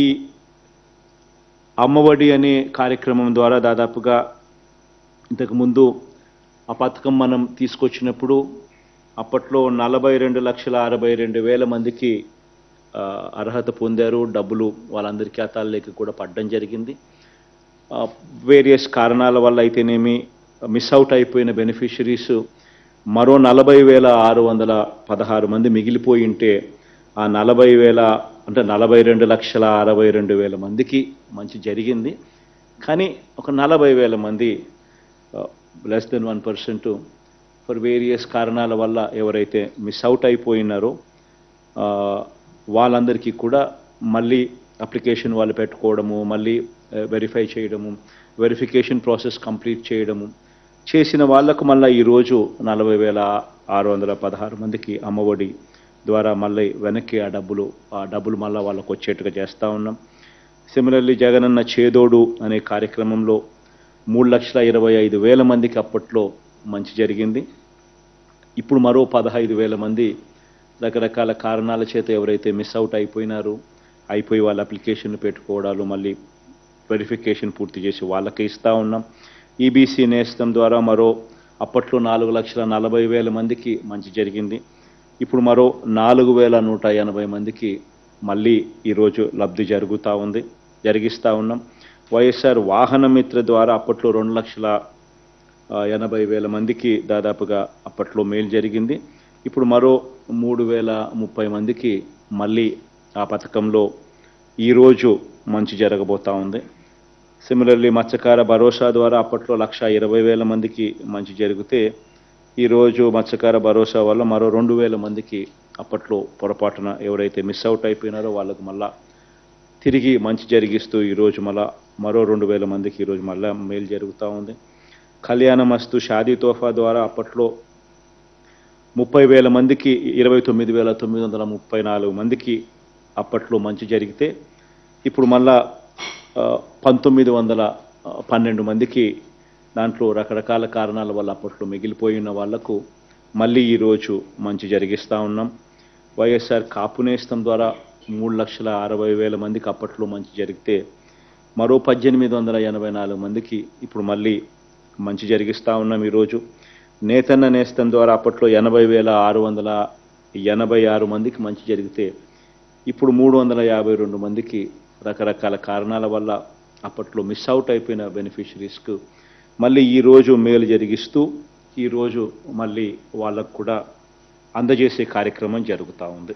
ఈ అమ్మఒడి అనే కార్యక్రమం ద్వారా దాదాపుగా ఇంతకుముందు ఆ పథకం మనం తీసుకొచ్చినప్పుడు అప్పట్లో నలభై రెండు లక్షల అరవై రెండు వేల మందికి అర్హత పొందారు. డబ్బులు వాళ్ళందరి ఖాతాల్లోకి కూడా పడడం జరిగింది. వేరియస్ కారణాల వల్ల అయితేనేమి మిస్ అవుట్ అయిపోయిన బెనిఫిషరీస్ మరో నలభై వేల ఆరు వందల పదహారు మంది మిగిలిపోయి ఉంటే ఆ నలభై వేల అంటే నలభై రెండు లక్షల అరవై రెండు వేల మందికి మంచి జరిగింది. కానీ ఒక నలభై వేల మంది less than one percent for various కారణాల వల్ల ఎవరైతే మిస్ అవుట్ అయిపోయినారో వాళ్ళందరికీ కూడా మళ్ళీ అప్లికేషన్ వాళ్ళు పెట్టుకోవడము మళ్ళీ వెరిఫై చేయడము వెరిఫికేషన్ ప్రాసెస్ కంప్లీట్ చేయడము చేసిన వాళ్ళకు మళ్ళీ ఈరోజు నలభై వేల ఆరు వందల పదహారు మందికి అమ్మఒడి ద్వారా మళ్ళీ వెనక్కి ఆ డబ్బులు ఆ డబ్బులు మళ్ళీ వాళ్ళకు వచ్చేట్టుగా చేస్తూ ఉన్నాం. సిమిలర్లీ జగనన్న చేదోడు అనే కార్యక్రమంలో మూడు లక్షల ఇరవై ఐదు వేల మందికి అప్పట్లో మంచి జరిగింది. ఇప్పుడు మరో పదహైదు వేల మంది రకరకాల కారణాల చేత ఎవరైతే మిస్ అవుట్ అయిపోయినారో అయిపోయి వాళ్ళ అప్లికేషన్లు పెట్టుకోవడాలు మళ్ళీ వెరిఫికేషన్ పూర్తి చేసి వాళ్ళకే ఇస్తూ ఉన్నాం. ఈబీసీ నేస్తం ద్వారా మరో అప్పట్లో నాలుగు లక్షల నలభై వేల మందికి మంచి జరిగింది. ఇప్పుడు మరో నాలుగు వేల నూట ఎనభై మందికి మళ్ళీ ఈరోజు లబ్ధి జరుగుతూ ఉంది జరిగిస్తూ ఉన్నాం. వైఎస్ఆర్ వాహన మిత్ర ద్వారా అప్పట్లో రెండు లక్షల ఎనభై వేల మందికి దాదాపుగా అప్పట్లో మేలు జరిగింది. ఇప్పుడు మరో మూడు వేల ముప్పై మందికి మళ్ళీ ఆ పథకంలో ఈరోజు మంచి జరగబోతూ ఉంది. సిమిలర్లీ మత్స్యకార భరోసా ద్వారా అప్పట్లో లక్ష ఇరవై వేల మందికి మంచి జరిగితే ఈరోజు మత్స్యకార భరోసా వల్ల మరో రెండు వేల మందికి అప్పట్లో పొరపాటున ఎవరైతే మిస్ అవుట్ అయిపోయినారో వాళ్ళకు మళ్ళా తిరిగి మంచి జరిగిస్తూ ఈరోజు మళ్ళా మరో రెండు వేల మందికి ఈరోజు మళ్ళా మేలు జరుగుతూ ఉంది. కళ్యాణ మస్తు షాదీ తోఫా ద్వారా అప్పట్లో ముప్పై వేల మందికి ఇరవై తొమ్మిది వేల తొమ్మిది వందల ముప్పై నాలుగు మందికి అప్పట్లో మంచి జరిగితే ఇప్పుడు మళ్ళా పంతొమ్మిది వందల పన్నెండు మందికి దాంట్లో రకరకాల కారణాల వల్ల అప్పట్లో మిగిలిపోయిన వాళ్ళకు మళ్ళీ ఈరోజు మంచి జరిగిస్తూ ఉన్నాం. వైఎస్ఆర్ కాపు నేస్తం ద్వారా మూడు లక్షల అరవై వేల మందికి అప్పట్లో మంచి జరిగితే మరో పద్దెనిమిది వందల ఎనభై నాలుగు మందికి ఇప్పుడు మళ్ళీ మంచి జరిగిస్తూ ఉన్నాం ఈరోజు నేతన్న నేస్తం ద్వారా అప్పట్లో ఎనభై వేల ఆరు వందల ఎనభై ఆరు మందికి మంచి జరిగితే ఇప్పుడు మూడు వందల యాభై రెండు మందికి రకరకాల కారణాల వల్ల అప్పట్లో మిస్ అవుట్ అయిపోయిన బెనిఫిషరీస్కు మళ్ళీ ఈరోజు మేలు జరిగిస్తూ ఈరోజు మళ్ళీ వాళ్ళకు కూడా అందజేసే కార్యక్రమం జరుగుతూ ఉంది.